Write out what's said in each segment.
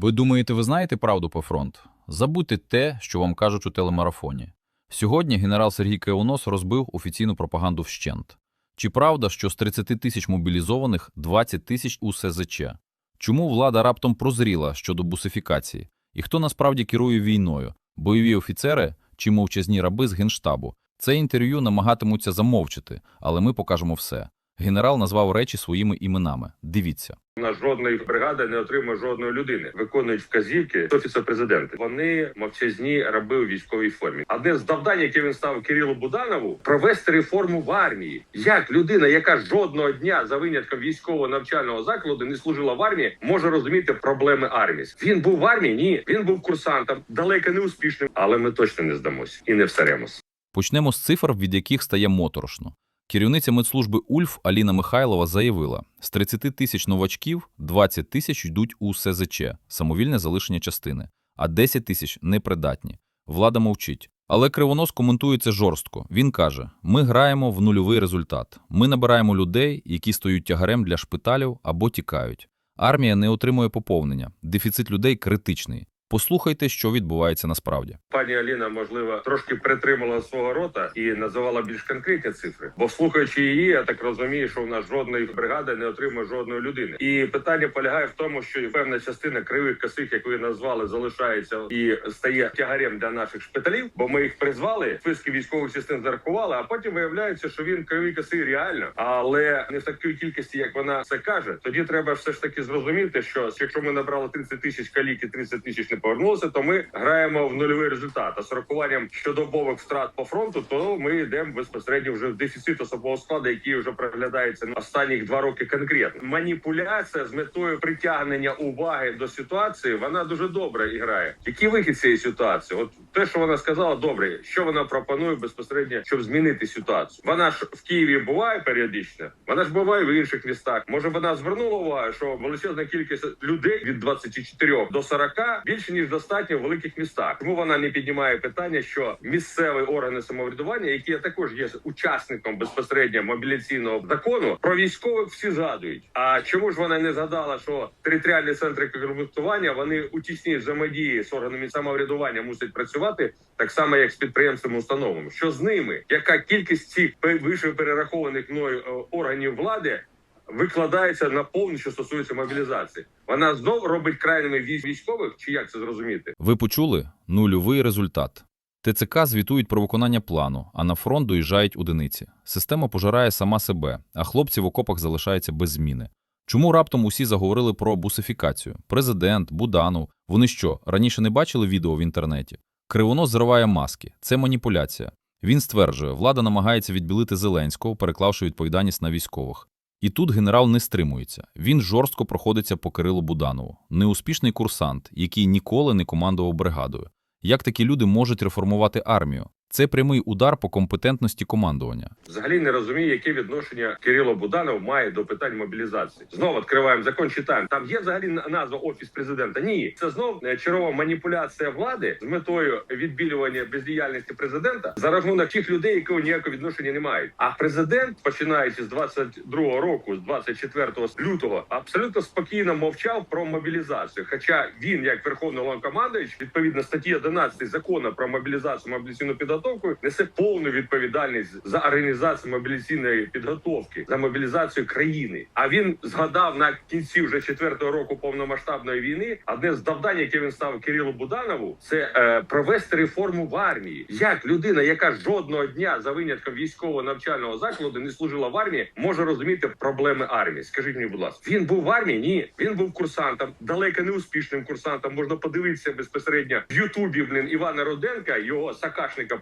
Ви думаєте, ви знаєте правду по фронт? Забудьте те, що вам кажуть у телемарафоні. Сьогодні генерал Сергій Кривонос розбив офіційну пропаганду вщент. Чи правда, що з 30 тисяч мобілізованих 20 тисяч у СЗЧ? Чому влада раптом прозріла щодо бусифікації? І хто насправді керує війною? Бойові офіцери чи мовчазні раби з Генштабу? Це інтерв'ю намагатимуться замовчити, але ми покажемо все. Генерал назвав речі своїми іменами. Дивіться. У нас жодної бригади не отримує жодної людини. Виконують вказівки офісу президента. Вони мовчазні раби у військовій формі. Одне з завдань, яке він ставив Кирилу Буданову, провести реформу в армії. Як людина, яка жодного дня за винятком військового навчального закладу не служила в армії, може розуміти проблеми армії? Він був в армії? Ні, він був курсантом, далеко не успішним, але ми точно не здамося і не всеремося. Почнемо з цифр, від яких стає моторошно. Керівниця медслужби УЛЬФ Аліна Михайлова заявила, з 30 тисяч новачків 20 тисяч йдуть у СЗЧ – самовільне залишення частини, а 10 тисяч – непридатні. Влада мовчить. Але Кривонос коментує це жорстко. Він каже, ми граємо в нульовий результат. Ми набираємо людей, які стають тягарем для шпиталів або тікають. Армія не отримує поповнення. Дефіцит людей критичний. Послухайте, що відбувається насправді. Пані Аліна, можливо, трошки притримала свого рота і називала більш конкретні цифри. Бо слухаючи її, я так розумію, що в нас жодної бригади не отримує жодної людини. І питання полягає в тому, що певна частина кривих косих, як ви назвали, залишається і стає тягарем для наших шпиталів. Бо ми їх призвали, списки військових частин зарахували, а потім виявляється, що він кривий косий реально, але не в такій кількості, як вона це каже. Тоді треба все ж таки зрозуміти, що якщо ми набрали 30 тисяч калік і 30 тисяч не повернулося, то ми граємо в нульовий результат. А з урахуванням щодобових втрат по фронту, то ми йдемо безпосередньо вже в дефіцит особового складу, який вже проглядається на останніх два роки конкретно. Маніпуляція з метою притягнення уваги до ситуації вона дуже добре грає. Який вихід цієї ситуації? От те, що вона сказала, добре, що вона пропонує безпосередньо, щоб змінити ситуацію. Вона ж в Києві буває періодично, вона ж буває в інших містах. Може, вона звернула увагу, що величезна кількість людей від 24 до 40 більше ніж достатньо в великих містах. Тому вона не піднімає питання, що місцеві органи самоврядування, які також є учасником безпосередньо мобіляційного закону, про військових всі згадують. А чому ж вона не згадала, що територіальні центри комплектування вони у тісній взаємодії з органами самоврядування мусять працювати так само, як з підприємствами установами? Що з ними? Яка кількість цих вище перерахованих мною е, органів влади? Викладається на повну, що стосується мобілізації. Вона знов робить крайніми військ- військових, чи як це зрозуміти? Ви почули? Нульовий результат. ТЦК звітують про виконання плану, а на фронт доїжджають одиниці. Система пожирає сама себе, а хлопці в окопах залишаються без зміни. Чому раптом усі заговорили про бусифікацію? Президент, Буданов. Вони що, раніше не бачили відео в інтернеті? Кривонос зриває маски. Це маніпуляція. Він стверджує, влада намагається відбілити Зеленського, переклавши відповідальність на військових. І тут генерал не стримується. Він жорстко проходиться по Кирилу Буданову. Неуспішний курсант, який ніколи не командував бригадою. Як такі люди можуть реформувати армію? Це прямий удар по компетентності командування. Взагалі не розумію, яке відношення Кирило Буданов має до питань мобілізації. Знову відкриваємо закон. Читаємо. Там є взагалі назва офіс президента. Ні, це знов е, чергова маніпуляція влади з метою відбілювання бездіяльності президента за рахунок тих людей, які ніякого відношення не мають. А президент, починаючи з 22-го року, з 24 лютого, абсолютно спокійно мовчав про мобілізацію. Хоча він, як верховний головнокомандуючий, відповідно статті 11 закону про мобілізацію мобілізаційну підготовку, несе повну відповідальність за організацію мобілізаційної підготовки за мобілізацію країни. А він згадав на кінці вже четвертого року повномасштабної війни. Одне з завдань, яке він ставив Кирилу Буданову, це е, провести реформу в армії. Як людина, яка жодного дня за винятком військового навчального закладу не служила в армії, може розуміти проблеми армії? Скажіть мені, будь ласка, він був в армії? Ні, він був курсантом, далеко не успішним курсантом. Можна подивитися безпосередньо в Ютубі. Блін Івана Руденка, його сакашника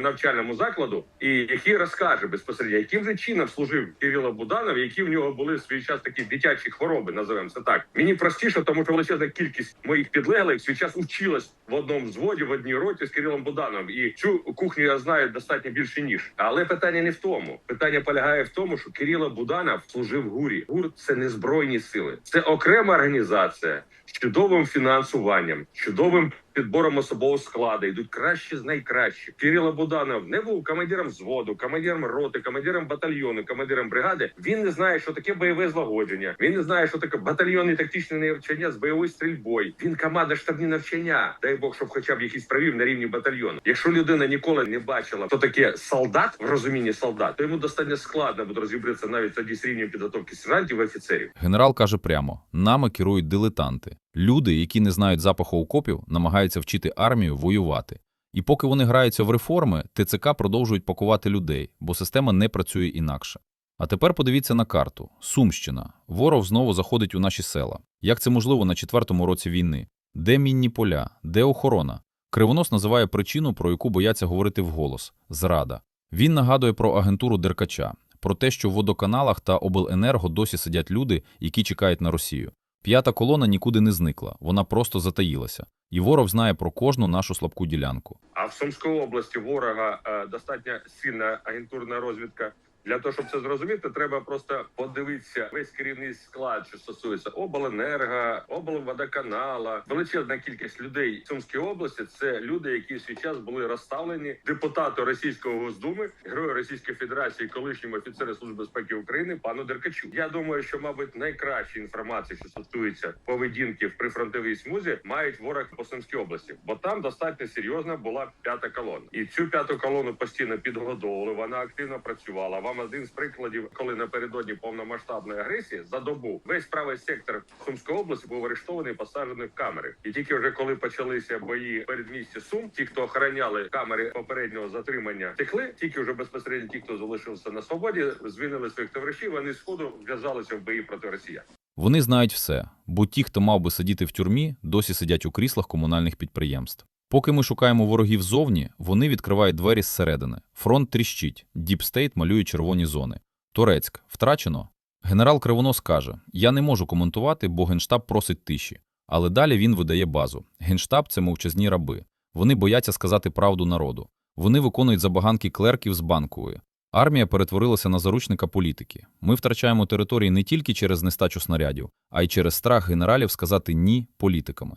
навчальному закладу, і який розкаже безпосередньо, яким же чином служив Кирило Буданов, які в нього були в свій час такі дитячі хвороби, називаємо це так. Мені простіше, тому що величезна кількість моїх підлеглих в свій час училась в одному взводі, в одній роті з Кирилом Будановим. І цю кухню я знаю достатньо більше ніж. Але питання не в тому. Питання полягає в тому, що Кирило Буданов служив гурі. ГУР це не збройні сили, це окрема організація чудовим фінансуванням, чудовим підбором особового складу, йдуть кращі з найкращих. Кирило Буданов не був командиром взводу, командиром роти, командиром батальйону, командиром бригади. Він не знає, що таке бойове злагодження. Він не знає, що таке батальйонне тактичне навчання з бойовою стрільбою. Він команда штабні навчання. Дай Бог, щоб хоча б якісь провів на рівні батальйону. Якщо людина ніколи не бачила, що таке солдат в розумінні солдат, то йому достатньо складно буде розібратися навіть тоді з рівнем підготовки сержантів офіцерів. Генерал каже прямо: нами керують дилетанти. Люди, які не знають запаху окопів, намагаються вчити армію воювати. І поки вони граються в реформи, ТЦК продовжують пакувати людей, бо система не працює інакше. А тепер подивіться на карту: Сумщина. Ворог знову заходить у наші села. Як це можливо на четвертому році війни? Де мінні поля? Де охорона? Кривонос називає причину, про яку бояться говорити вголос зрада. Він нагадує про агентуру Деркача, про те, що в водоканалах та обленерго досі сидять люди, які чекають на Росію. П'ята колона нікуди не зникла, вона просто затаїлася. І ворог знає про кожну нашу слабку ділянку. А в Сумській області ворога е, достатньо сильна агентурна розвідка. Для того, щоб це зрозуміти, треба просто подивитися весь керівний склад, що стосується обленерго, облводоканала. Величезна кількість людей в області це люди, які в свій час були розставлені депутату Російського Госдуми, герою Російської Федерації, колишньому офіцеру Служби безпеки України пану Деркачу. Я думаю, що мабуть найкраща інформація, що стосується поведінки в прифронтовій смузі, мають ворог по Сумській області, бо там достатньо серйозна була п'ята колона, і цю п'яту колону постійно підгодовували. Вона активно працювала. Вам один з прикладів, коли напередодні повномасштабної агресії за добу весь правий сектор Сумської області був арештований, посаджений в камери. І тільки вже коли почалися бої передмісті Сум, ті, хто охороняли камери попереднього затримання, текли. Тільки вже безпосередньо ті, хто залишився на свободі, звільнили своїх товаришів. Вони сходу вв'язалися в бої проти росіян. Вони знають все, бо ті, хто мав би сидіти в тюрмі, досі сидять у кріслах комунальних підприємств. Поки ми шукаємо ворогів ззовні, вони відкривають двері зсередини. Фронт тріщить, Діпстейт малює червоні зони. Турецьк втрачено. Генерал Кривонос каже: Я не можу коментувати, бо генштаб просить тиші. Але далі він видає базу. Генштаб це мовчазні раби. Вони бояться сказати правду народу. Вони виконують забаганки клерків з банкової. Армія перетворилася на заручника політики. Ми втрачаємо території не тільки через нестачу снарядів, а й через страх генералів сказати ні політиками.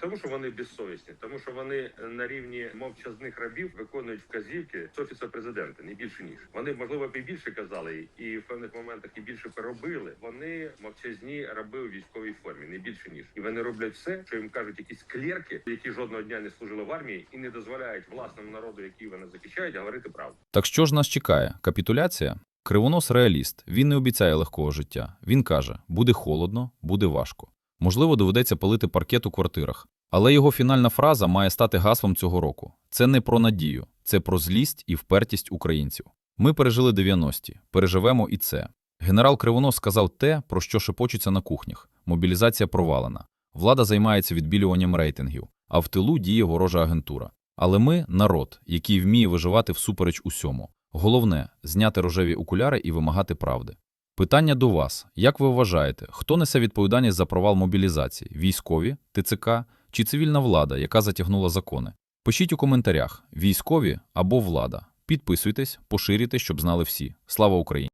Тому, що вони безсовісні, тому що вони на рівні мовчазних рабів виконують вказівки з офісу президента, не більше ніж вони можливо і більше казали, і в певних моментах і більше переробили. Вони мовчазні раби у військовій формі, не більше ніж, і вони роблять все, що їм кажуть якісь клерки, які жодного дня не служили в армії і не дозволяють власному народу, який вони захищають, говорити правду. Так що ж нас чекає? Капітуляція? Кривонос реаліст. Він не обіцяє легкого життя. Він каже: буде холодно, буде важко. Можливо, доведеться палити паркет у квартирах. Але його фінальна фраза має стати гаслом цього року. Це не про надію, це про злість і впертість українців. Ми пережили 90-ті, переживемо і це. Генерал Кривонос сказав те, про що шепочуться на кухнях. Мобілізація провалена. Влада займається відбілюванням рейтингів, а в тилу діє ворожа агентура. Але ми – народ, який вміє виживати всупереч усьому. Головне – зняти рожеві окуляри і вимагати правди. Питання до вас. Як ви вважаєте, хто несе відповідальність за провал мобілізації? Військові, ТЦК чи цивільна влада, яка затягнула закони? Пишіть у коментарях: військові або влада. Підписуйтесь, поширюйте, щоб знали всі. Слава Україні!